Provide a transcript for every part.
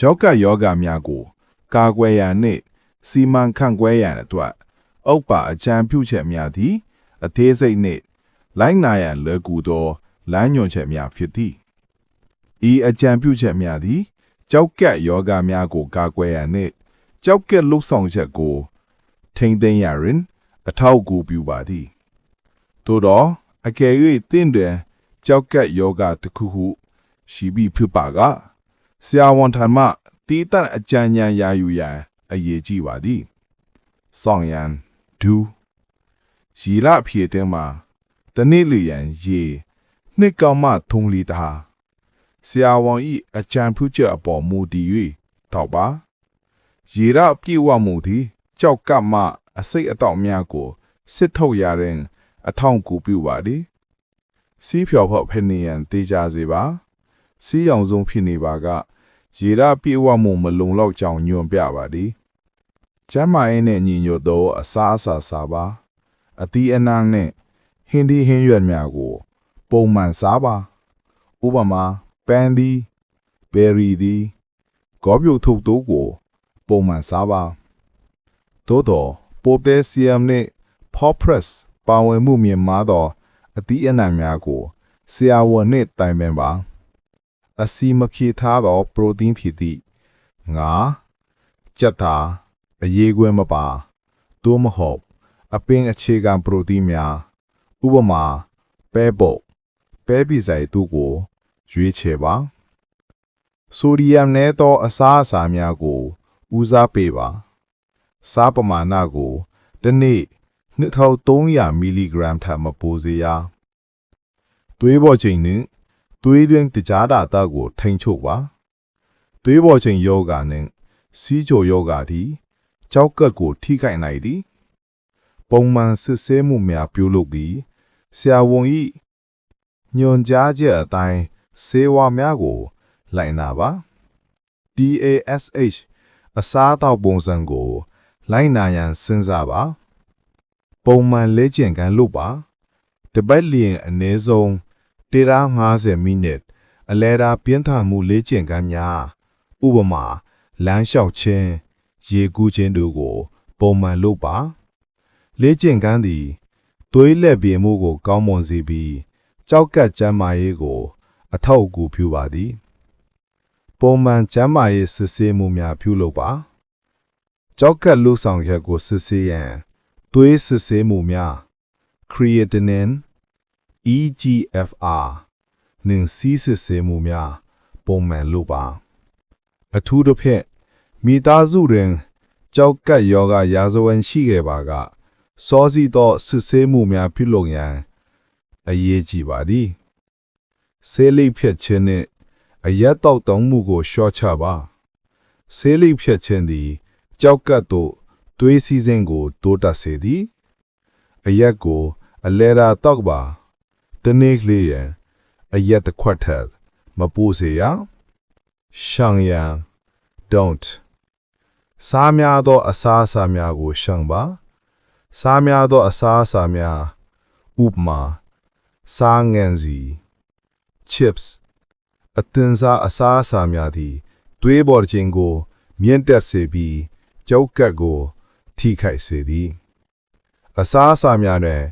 ကြောက်ကပ်ယောဂများကို ကာကွယ်ရန်နှင့် စီမံခန့်ခွဲရန်အတွက်ဥပ္ပါအကြံပြုချက်များသည် အသေးစိတ်နှင့် လိုက်နာရန်လွယ်ကူသောလမ်းညွှန်ချက်များဖြစ်သည်ဤအကြံပြုချက်များသည်ကြောက်ကပ်ယောဂများကို ကာကွယ်ရန်နှင့်ကြောက်ကပ်လှုပ်ဆောင်ချက်ကို ထိမ့်သိမ်းရန်အထောက်အကူပြုပါသည်သို့သောအကယ်၍တင့်တယ်ကြောက်ကပ်ယောဂတစ်ခုခုရှိပြီးဖြစ်ပါက ဆရာဝန်ထံမှတီးတန့်အကြံဉာဏ်ရာယူရန်အရေးကြီးပါသည်ဆောင်ရန်ဒူရီလာအဖြစ်တဲမှာတနေ့လျံရေနှစ်ကောင်မှထုံလီတာဆရာဝန်ဤအကြံပြုချက်အပေါ်မူတည်၍တောက်ပါရေရပြေဝမှုသည်ကြောက်ကပ်မှအစိတ်အတော့များကိုစစ်ထုတ်ရတဲ့အထောက်အကူပြုပါသည်စီးဖြော်ဖို့ဖနေရန်တေးကြစေပါ စီးရောင်ဆုံးဖြစ်နေပါကရေရပြေဝမှုမလုံလောက်ကြောင်ညွန်ပြပါသည်ကျမ်းမာရေးနဲ့ညီညွတ်သောအစားအစာစားပါအသီးအနှံနဲ့ဟင်းဒီဟင်းရွက်များကို ပုံမှန်စားပါဥပမာပန်းသည်ဘယ်ရီသည်ဂေါပြုတ်ထုတ်တို့ကို ပုံမှန်စားပါသို့တော့ပိုတက်ဆီယမ်နဲ့ဖော့ဖရက်စ်ပါဝင်မှုမြင့်မားသောအသီးအနှံများကိုဆရာဝန်နှင့်တိုင်ပင်ပါ အစီမဖြေထားသော ပရိုတင်းဖြစ်သည့်ငါကြက်သားအရေးခွဲမပါသို့မဟုတ်အပင်အခြေခံပရိုတင်းများဥပမာပဲပုတ်ပဲပိဆိုင်တို့ကို ရွေးချယ်ပါဆိုဒီယမ်နဲ့သောအစားအစာများကိုဦးစားပေးပါ စားပမာဏကိုတစ်နေ့2300မီလီဂရမ်ထက်မပိုစေရသွေးပေါ်ချိန်နှင့် သွေးတွင်းတကြားတာတာကို ထိန်ချုပ်ပါသွေးပေါ်ချိန်ယောဂာနှင့်စီးချိုယောဂါသည်ကြောက်ကပ်ကို ထိခိုက်နိုင်သည်ပုံမှန်စစ်ဆေးမှုများပြုလုပ်ပြီးဆရာဝန်၏ညွန်ကြားချက်အတိုင်းဆေးဝါးများကို လိုက်နာပါ DASH အစားအသောက်ပုံစံကို လိုက်နာရန်စဉ်းစားပါပုံမှန်လေ့ကျင့်ခန်းလုပ်ပါတပတ်လျင်အနည်းဆုံး 150မိနစ်အလဲတာပြင်းထန်မှုလေ့ကျင့်ခန်းများဥပမာလမ်းလျှောက်ခြင်းရေကူးခြင်းတို့ကို ပုံမှန်လုပ်ပါလေ့ကျင့်ခန်းသည်သွေးလက်ပြေမှုကို ကောင်းမွန်စေပြီးကြောက်ကပ်ကျန်းမာရေးကို အထောက်အကူပြုပါသည် ပုံမှန်ကျန်းမာရေးစစ်ဆေးမှုများပြုလုပ်ပါကြောက်ကပ်လူဆောင်ရက်ကိုစစ်ဆေးရန်သွေးစစ်ဆေးမှုများ creatinine EGFR နှင့်စီးစစ်ဆေးမှုများ ပုံမှန်လုပ်ပါ အထူးသဖြင့်မိသားစုတွင် ကြောက်ကပ်ယောဂရာဇဝင်ရှိခဲ့ပါကစောစီသောစစ်ဆေးမှုများပြုလုပ်ရန်အရေးကြီးပါသည်ဆေးလိပ်ဖြတ်ခြင်းနှင့်အရက်တောက်တောင်းမှုကိုလျှော့ချပါဆေးလိပ်ဖြတ်ခြင်းသည် ကြောက်ကပ်သို့သွေးစည်းစိမ်ကို တိုးတက်စေသည် အရက်ကို အလဲရာတောက်ပါ တနေ့ကလေးရန်အရက်တစ်ခွက်ထက်မပိုစေရရှောင်ရန် don't စားများသော အစားအစာများကိုရှောင်ပါစားများသော အစားအစာများဥပမာစားငန်စီ chips အသင်စားအစားအစာများသည်သွေးပေါ်ခြင်းကို မြင့်တက်စေပြီးကြောက်ကပ်ကို ထိခိုက်စေသည် အစားအစာများတွင်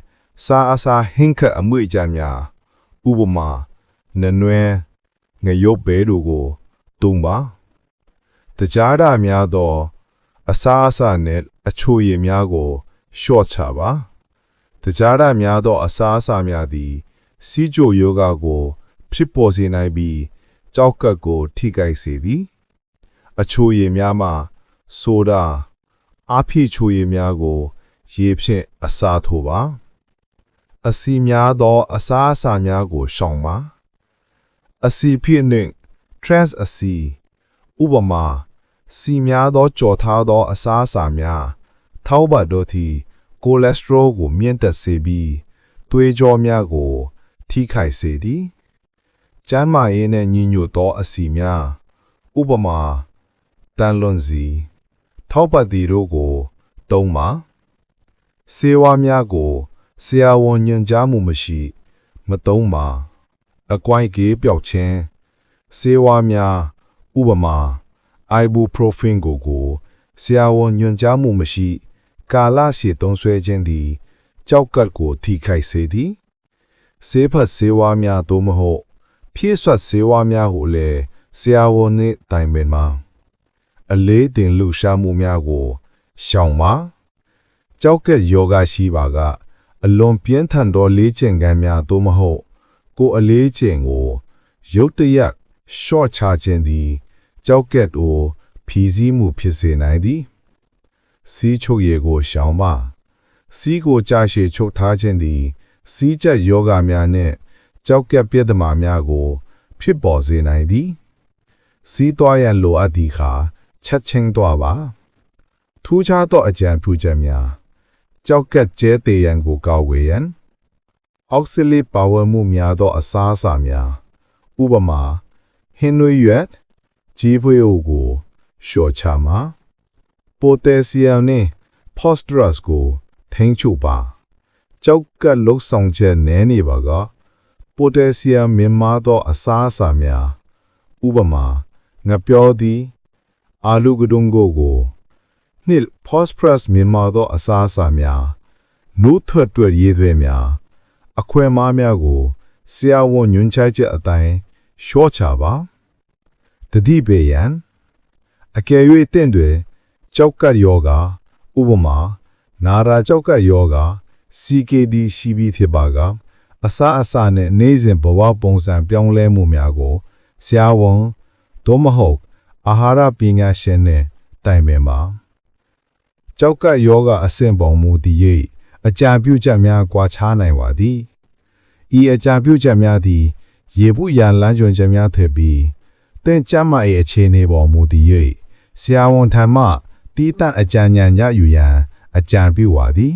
စားအစာဟင်းခတ်အမွေကြမ်းများဥပမာနနွဲငရုတ်ပဲတို့ကိုတုံပါတကြားတာများသော အစားအစာနှင့်အချိုရည်များကိုရှော့ချပါတကြားတာများသော အစားအစာများသည် စီးကြိုယောဂကို ဖြစ်ပေါ်စေနိုင်ပြီးကြောက်ကပ်ကို ထိခိုက်စေသည် အချိုရည်များမှာဆိုဒါအားဖြည့်ချိုရည်များကို ရေဖြင့်အစားထိုးပါ အစီများသောအစားအစာများကိုရှောင်ပါအစီဖြစ်နှင့် trans အစီဥပမာစီများသောကြော်ထားသောအစားအစာများထောက်ပတ်တို့သည်ကိုလက်စထရောကိုမြင့်တက်စေပြီးသွေးကြောများကို ထိခိုက်စေသည်ကျန်းမာရေးနှင့်ညီညွတ်သောအစီများဥပမာတန်လွန်စီထောက်ပတ်သည်တို့ကို သုံးပါဆေးဝါးများကို ဆရာဝန်ညွှန်ကြားမှုမရှိ မသုံးပါအကွိုင်းကေးပျောက်ခြင်းဆေးဝါးများဥပမာ ibuprofen ကိုကိုဆရာဝန်ညွှန်ကြားမှုမရှိ ကာလရှည်သုံးဆွဲခြင်းသည် ကြောက်ကတ်ကိုထိခိုက်စေသည်ဆေးဖတ်ဆေးဝါးများသို့မဟုတ် ဖြည့်ဆွတ်ဆေးဝါးများကိုလည်းဆရာဝန်နှင့်တိုင်ပင်မှာအလေးတင်လှူရှားမှုများကိုရှောင်ပါကြောက်ကက်ယောဂရှိပါက အလွန်ပြင်းထန်သောလေးကျင်ကမ်းများသို့မဟုတ် ကိုယ်အလေးကျင်ကို ရုတ်တရက်ရှော့ချခြင်းသည်ကြောက်ကက်ကိုဖြီးစည်းမှုဖြစ်စေနိုင်သည်စီးချုပ်ရည်ကိုရှောင်ပါစီးကိုကြာရှည်ချုပ်ထားခြင်းသည် စီးချက်ယောဂများနှင့်ကြောက်ကက်ပြဿနာများကို ဖြစ်ပေါ်စေနိုင်သည် စီးသွားရန်လိုအပ်သည့်အခါချက်ချင်းသွားပါထူးခြားသောအကြံပြုချက်များ ကြောက်ကက်ကျဲသေးရန်ကိုကောက်ဝေရန်အောက်ဆီလီပါဝါမှုများသောအစားအစာများဥပမာဟင်းနွေးရွက်ကြီးပွေးအိုကိုလျှော့ချမှာပိုတက်ဆီယမ်နှင့်ဖော့စတရပ်စ်ကိုထိန်းချုပ်ပါကြောက်ကက်လုတ်ဆောင်ချက်နည်းနေပါကပိုတက်ဆီယမ်မြင့်မားသောအစားအစာများဥပမာငပြောသည် အာလူကဒုံကိုကို နှစ် phosphorus မြင့်မားသောအစားအစာများနို့ထွက်တွက်ရေးသွဲများအခွင့်အမားများကိုဆရာဝန်ညွှန်ကြားချက်အတိုင်းရှော့ချပါတတိပေယံအကယ်၍တင့်တွေကြောက်ကတ်ယောဂဥပမာနာရာကြောက်ကတ်ယောဂ CKD ရှိပြီးဖြစ်ပါကအစာအစာနဲ့နေ့စဉ်ဘဝပုံစံပြောင်းလဲမှုများကိုဆရာဝန်သို့မဟုတ် အာဟာရပညာရှင်နဲ့တိုင်ပင်ပါ ကြောက်ကတ်ယောဂအဆင့်ပုံမူတည်၍အကြံပြုချက်များကွာခြားနိုင်ပါသည်ဤအကြံပြုချက်များသည် ရေဘူးရန်လမ်းကျွန်းချက်များထည့်ပြီးသင်ကျမ်းမာ၏အခြေအနေပေါ်မူတည်၍ဆရာဝန်ထံမှတီးတန့်အကြံဉာဏ်ရယူရန်အကြံပြုပါသည်